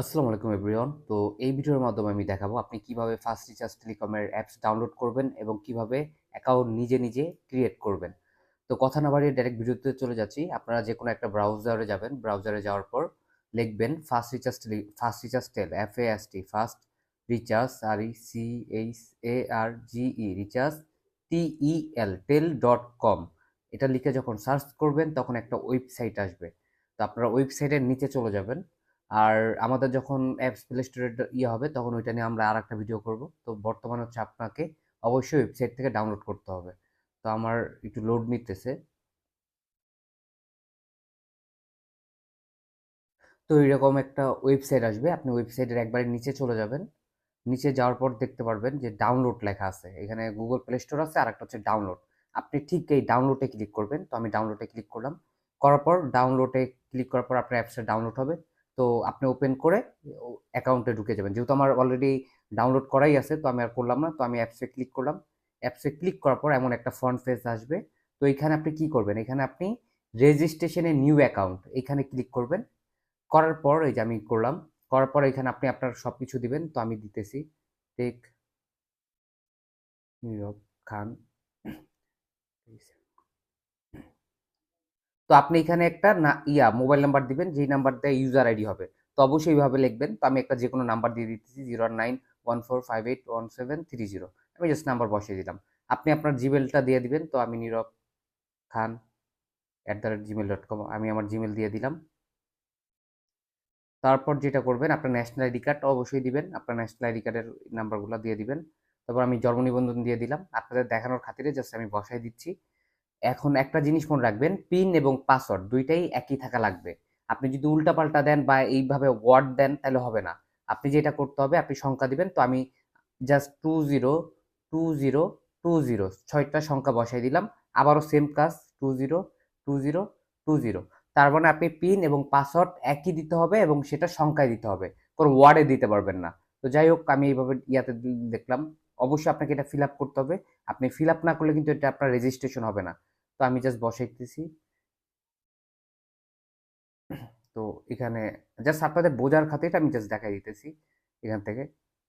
আসসালামু আলাইকুম এভরিওয়ান তো এই ভিডিওর মাধ্যমে আমি দেখাবো আপনি কীভাবে ফাস্ট রিচার্জ টেলিকমের অ্যাপস ডাউনলোড করবেন এবং কীভাবে অ্যাকাউন্ট নিজে নিজে ক্রিয়েট করবেন। তো কথা না বাড়িয়ে ডাইরেক্ট ভিডিওতে চলে যাচ্ছি। আপনারা যে কোনো একটা ব্রাউজারে যাবেন। ব্রাউজারে যাওয়ার পর লিখবেন fast recharge tele fast recharge tel F A S T fast recharge R E C H A R G E recharge T E L tel dot com এটা লিখে যখন সার্চ করবেন, তখন একটা ওয়েবসাইট আসবে। তো আপনারা ওয়েবসাইটের নিচে চলে যাবেন। আর আমাদের যখন অ্যাপস প্লে স্টোরে ইয়ে হবে, তখন ওইটা নিয়ে আমরা আর একটা ভিডিও করব। তো বর্তমানে হচ্ছে আপনাকে অবশ্যই ওয়েবসাইট থেকে ডাউনলোড করতে হবে। তো আমার একটু লোড নিতেছে। তো এরকম একটা ওয়েবসাইট আসবে। আপনি ওয়েবসাইটের একবারে নিচে চলে যাবেন। নিচে যাওয়ার পর দেখতে পারবেন যে ডাউনলোড লেখা আছে। এখানে গুগল প্লে স্টোর আছে আর একটা হচ্ছে ডাউনলোড আপনি ঠিক এই ডাউনলোডে ক্লিক করবেন। তো আমি ডাউনলোডে ক্লিক করলাম। করার পর ডাউনলোডে ক্লিক করার পর আপনার অ্যাপসটা ডাউনলোড হবে। তো আপনি ওপেন করে অ্যাকাউন্টে ঢুকে যাবেন। যেহেতু আমার অলরেডি ডাউনলোড করাই আছে, তো আমি আর করলাম না, তো আমি অ্যাপসে ক্লিক করলাম। অ্যাপসে ক্লিক করার পর এমন একটা ফ্রন্ট পেজ আসবে। তো এখানে আপনি কি করবেন? এখানে আপনি রেজিস্ট্রেশনে নিউ অ্যাকাউন্ট এখানে ক্লিক করবেন। করার পর এই যে আমি করলাম, করার পর এখানে আপনি আপনার সব কিছু দিবেন, তো আমি দিতেছি। টেক নীরব খান। তো আপনি এখানে একটা না, ইয়া, মোবাইল নাম্বার দিবেন, যেই নাম্বার দিয়ে ইউজার আইডি হবে। তো অবশ্যই এইভাবে লিখবেন। তো আমি একটা যে কোনো নাম্বার দিয়ে দিতেছি zero nine one four five eight one seven three zero আমি জাস্ট নাম্বার বসিয়ে দিলাম। আপনি আপনার জিমেলটা দিয়ে দিবেন। তো আমি Nirob Khan at the Gmail dot com আমি আমার জিমেল দিয়ে দিলাম। তারপর যেটা করবেন, আপনার ন্যাশনাল আইডি কার্ড অবশ্যই দিবেন। আপনার ন্যাশনাল আইডি কার্ডের নাম্বারগুলো দিয়ে দিবেন। তারপর আমি জন্ম নিবন্ধন দিয়ে দিলাম। আপনাদের দেখানোর খাতিরে জাস্ট আমি বসাই দিচ্ছি। এখন একটা জিনিস মনে রাখবেন, পিন এবং পাসওয়ার্ড দুইটাই একই থাকা লাগবে। আপনি যদি উল্টাপাল্টা দেন বা এইভাবে ওয়ার্ড দেন তাহলে হবে না। আপনি যেটা করতে হবে, আপনি সংখ্যা দিবেন, তো আমি just two zero two zero two zero ছয়টা সংখ্যা বসাই দিলাম। আবারও সেম কাজ two zero two zero two zero তার মানে আপনি পিন এবং পাসওয়ার্ড একই দিতে হবে এবং সেটা সংখ্যায় দিতে হবে। কোনো ওয়ার্ডে দিতে পারবেন না। তো যাই হোক, আমি এইভাবে ইয়াতে দেখলাম। অবশ্যই আপনাকে এটা ফিল করতে হবে। আপনি ফিল না করলে কিন্তু এটা আপনার রেজিস্ট্রেশন হবে না। তো আমি জাস্ট বসাইতেছি। তো এখানে জাস্ট আপনাদের বোঝার খাতিরে আমি জাস্ট দেখাই দিতেছি এখান থেকে।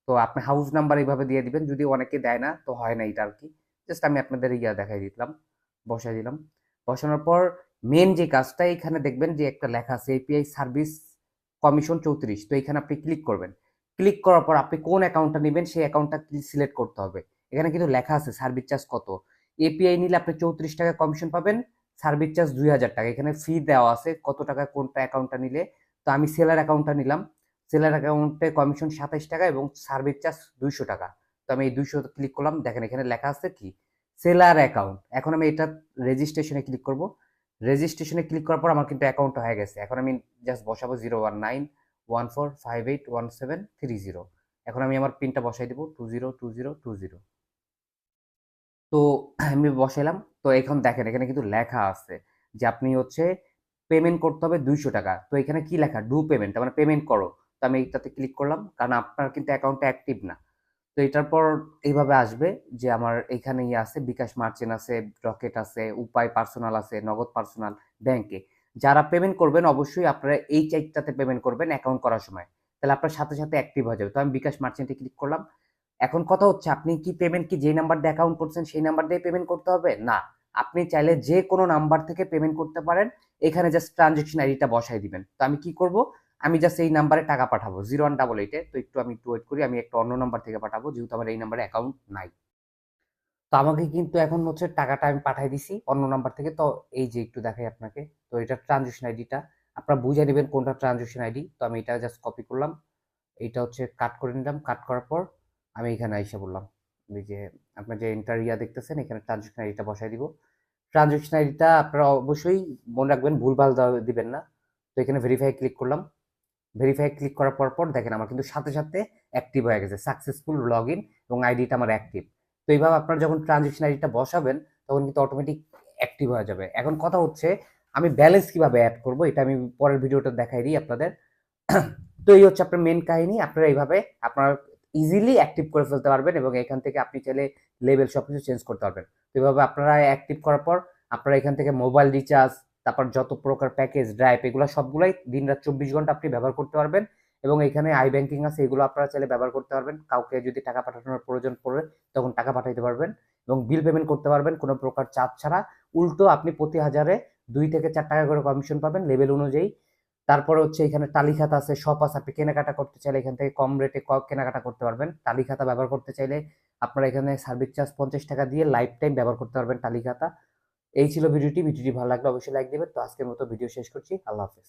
তো আপনি হাউস নাম্বার এইভাবে দিয়ে দিবেন, যদি অনেকে দেয় না, তো হয় না এটা আর কি জাস্ট আমি আপনাদের ইয়া দেখাই দিলাম, বসাই দিলাম। বসানোর পর মেন যে কাজটা, এখানে দেখবেন যে একটা লেখা আছে এপিআই সার্ভিস কমিশন চৌত্রিশ। তো এখানে আপনি ক্লিক করবেন। ক্লিক করার পর আপনি কোন অ্যাকাউন্টটা নেবেন, সেই অ্যাকাউন্টটা সিলেক্ট করতে হবে। এখানে কিন্তু লেখা আছে সার্ভিস চার্জ কত? এপিআই নিলে আপনি চৌত্রিশ টাকা কমিশন পাবেন সার্ভিস চার্জ দুই হাজার টাকা। এখানে ফি দেওয়া আছে কত টাকা কোনটা অ্যাকাউন্টটা নিলে। তো আমি সেলার অ্যাকাউন্টটা নিলাম। সেলার অ্যাকাউন্টে কমিশন সাতাইশ টাকা এবং সার্ভিস চার্জ দুইশো টাকা। তো আমি এই দুইশো ক্লিক করলাম। দেখেন এখানে লেখা আছে কি? সেলার অ্যাকাউন্ট এখন আমি এটা রেজিস্ট্রেশনে ক্লিক করব। রেজিস্ট্রেশনে ক্লিক করার পর আমার কিন্তু অ্যাকাউন্ট হয়ে গেছে। এখন আমি জাস্ট বসাবো zero one nine one four five eight one seven three zero এখন আমি আমার পিনটা বসাই দেবো। Two zero two zero two zero তো আমি বসাইলাম। তো এখন দেখেন, এখানে কিন্তু লেখা আছে যে আপনি হচ্ছে পেমেন্ট করতে হবে দুইশো টাকা। তো এখানে কি লেখা? ডু পেমেন্ট মানে পেমেন্ট করো। তো আমি এটাতে ক্লিক করলাম, কারণ আপনার কিন্তু অ্যাকাউন্টটা অ্যাক্টিভ না। তো এটার পর এইভাবে আসবে যে আমার এখানে ইয়ে আছে, বিকাশ মার্চেন্ট আছে রকেট আছে উপায় পার্সোনাল আছে, নগদ পার্সোনাল ব্যাংকে যারা পেমেন্ট করবেন, অবশ্যই আপনারা এই চাইটটাতে পেমেন্ট করবেন অ্যাকাউন্ট করার সময়। তাহলে আপনার সাথে সাথে অ্যাক্টিভ হয়ে যাবে। তো আমি বিকাশ মার্চেন্টে ক্লিক করলাম। এখন কথা হচ্ছে, আপনি কি পেমেন্ট কি যে নাম্বার দিয়ে অ্যাকাউন্ট করছেন, সেই নাম্বার দিয়ে পেমেন্ট করতে হবে? না। আপনি চাইলে যে কোনো নাম্বার থেকে পেমেন্ট করতে পারেন। এখানে জাস্ট ট্রানজেকশন আইডিটা বসাই দিবেন। তো আমি কি করব? আমি জাস্ট এই নাম্বারে টাকা পাঠাবো। জিরো ওয়ান ডাবল এইটে তো একটু আমি একটু ওয়েট করি, আমি একটা অন্য নাম্বার থেকে পাঠাবো, যেহেতু আমার এই নাম্বারে অ্যাকাউন্ট নাই। তো আমাকে কিন্তু এখন হচ্ছে টাকাটা আমি পাঠাই দিছি অন্য নাম্বার থেকে। তো এই যে একটু দেখাই আপনাকে। তো এটা ট্রানজেকশন আইডিটা আপনারা বুঝে নেবেন কোনটা ট্রানজেকশন আইডি তো আমি এটা জাস্ট কপি করলাম। এইটা হচ্ছে কাট করে নিলাম। কাট করার পর আমি এখানে এসে বললাম, যে আপনার যে এন্টার ইয়া দেখতেছেন, এখানে ট্রানজেকশন আইডিটা বসাই দিব। ট্রানজেকশন আইডিটা আপনারা অবশ্যই মনে রাখবেন, ভুলভাল দিবেন না। তো এখানে ভেরিফাই ক্লিক করলাম। ভেরিফাই ক্লিক করার পর পর দেখেন আমার কিন্তু সাথে সাথে অ্যাক্টিভ হয়ে গেছে সাকসেসফুল লগ ইন এবং আইডিটা আমার অ্যাক্টিভ তো এইভাবে আপনারা যখন ট্রানজেকশন আইডিটা বসাবেন, তখন কিন্তু অটোমেটিক অ্যাক্টিভ হয়ে যাবে। এখন কথা হচ্ছে, আমি ব্যালেন্স কীভাবে অ্যাড করব, এটা আমি পরের ভিডিওটা দেখাই দিই আপনাদের। তো এই হচ্ছে আপনার মেন কাহিনী, আপনারা এইভাবে আপনারা ইজিলি অ্যাক্টিভ করে ফেলতে পারবেন এবং এখান থেকে আপনি চাইলে লেভেল সব কিছু চেঞ্জ করতে পারবেন। তো এভাবে আপনারা অ্যাক্টিভ করার পর আপনারা এখান থেকে মোবাইল রিচার্জ তারপর যত প্রকার প্যাকেজ ড্রাইভ এগুলো সবগুলাই দিন রাত চব্বিশ ঘণ্টা আপনি ব্যবহার করতে পারবেন এবং এখানে আই ব্যাংকিং আছে, এগুলো আপনারা চাইলে ব্যবহার করতে পারবেন। কাউকে যদি টাকা পাঠানোর প্রয়োজন পড়ে, তখন টাকা পাঠাইতে পারবেন এবং বিল পেমেন্ট করতে পারবেন। কোনো প্রকার চার্জ ছাড়া উল্টো আপনি প্রতি হাজারে দুই থেকে চার টাকা করে কমিশন পাবেন। লেভেল অনুযায়ী তারপরে হচ্ছে এখানে টালি খাতা আছে শপ আছে, আপনি কেনাকাটা করতে চাইলে এখান থেকে কম রেটে কেনাকাটা করতে পারবেন। টালি খাতা ব্যবহার করতে চাইলে আপনারা এখানে সার্ভিস চার্জ পঞ্চাশ টাকা দিয়ে লাইফ টাইম ব্যবহার করতে পারবেন টালি খাতা এই ছিল ভিডিওটি ভিডিওটি ভালো লাগলে অবশ্যই লাইক দেবেন। তো আজকের মতো ভিডিও শেষ করছি। আল্লাহ হাফেজ।